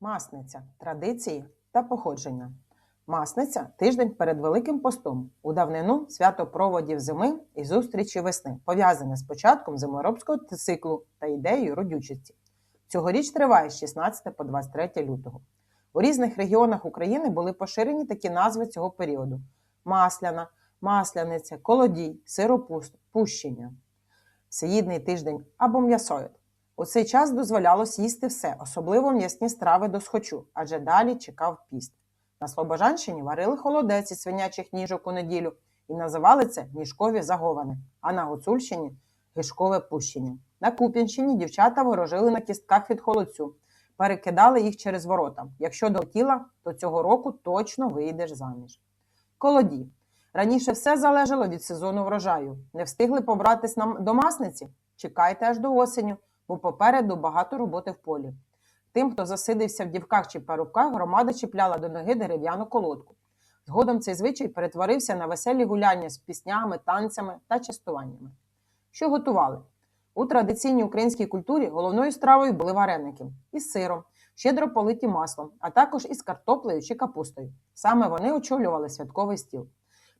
Масниця традиції та походження. Масниця тиждень перед Великим постом. У давнину свято проводів зими і зустрічі весни, пов'язане з початком зиморобського циклу та ідеєю родючості. Цьогоріч триває з 16 по 23 лютого. У різних регіонах України були поширені такі назви цього періоду: масляна, масляниця, колодій, сиропуст, пущення, всеїдний тиждень або м'ясоїд. У цей час дозволялось їсти все, особливо м'ясні страви до схочу, адже далі чекав піст. На Слобожанщині варили холодець із свинячих ніжок у неділю і називали це ніжкові заговани, а на Гуцульщині гишкове пущення. На Куп'янщині дівчата ворожили на кістках від холодцю, перекидали їх через ворота. Якщо долетіла, то цього року точно вийдеш заміж. Колоді. Раніше все залежало від сезону врожаю. Не встигли побратись нам до масниці? Чекайте аж до осеню, бо попереду багато роботи в полі. Тим, хто засидився в дівках чи парубках, громада чіпляла до ноги дерев'яну колодку. Згодом цей звичай перетворився на веселі гуляння з піснями, танцями та частуваннями. Що готували? У традиційній українській культурі головною стравою були вареники із сиром, щедро политі маслом, а також із картоплею чи капустою. Саме вони очолювали святковий стіл.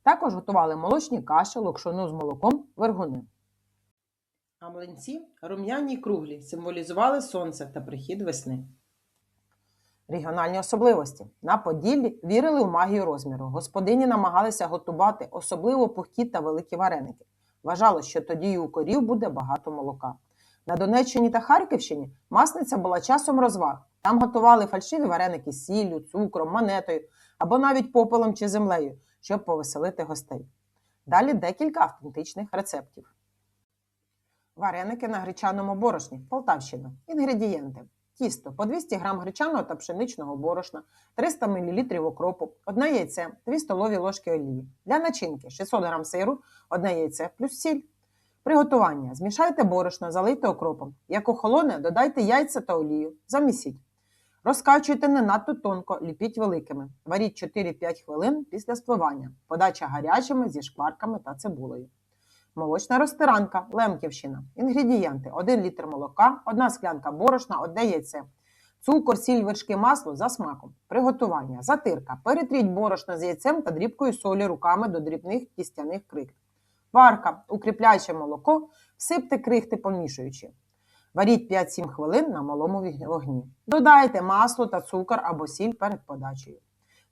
Також готували молочні каші, локшону з молоком, вергуни. А млинці рум'яні й круглі символізували сонце та прихід весни. Регіональні особливості. На Поділлі вірили в магію розміру. Господині намагалися готувати особливо пухкі та великі вареники. Вважалось, що тоді і у корів буде багато молока. На Донеччині та Харківщині масниця була часом розваг. Там готували фальшиві вареники з сіллю, цукром, монетою або навіть попелом чи землею, щоб повеселити гостей. Далі декілька автентичних рецептів. Вареники на гречаному борошні Полтавщина. Інгредієнти: тісто по 200 г гречаного та пшеничного борошна, 300 мл окропу, одне яйце, 2 столові ложки олії. Для начинки 600 г сиру, одне яйце плюс сіль. Приготування: змішайте борошно, залийте окропом. Як охолоне, додайте яйця та олію, замісіть. Розкачуйте не надто тонко, ліпіть великими. Варіть 4-5 хвилин після спливання. Подача гарячими зі шкварками та цибулею. Молочна розтиранка, Лемківщина. Інгредієнти: 1 літр молока, 1 склянка борошна, 1 яйце. Цукор, сіль, вершки, масло за смаком. Приготування. Затирка. Перетріть борошно з яйцем та дрібкою солі руками до дрібних кістяних крихт. Варка. Укріпляюче молоко. Всипте крихти, помішуючи. Варіть 5-7 хвилин на малому вогні. Додайте масло та цукор або сіль перед подачею.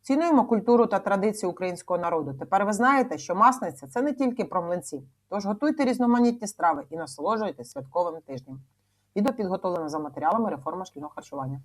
Цінуємо культуру та традиції українського народу. Тепер ви знаєте, що масниця це не тільки про млинці. Тож готуйте різноманітні страви і насолоджуйтесь святковим тижнем. Відео підготовлено за матеріалами реформи шкільного харчування.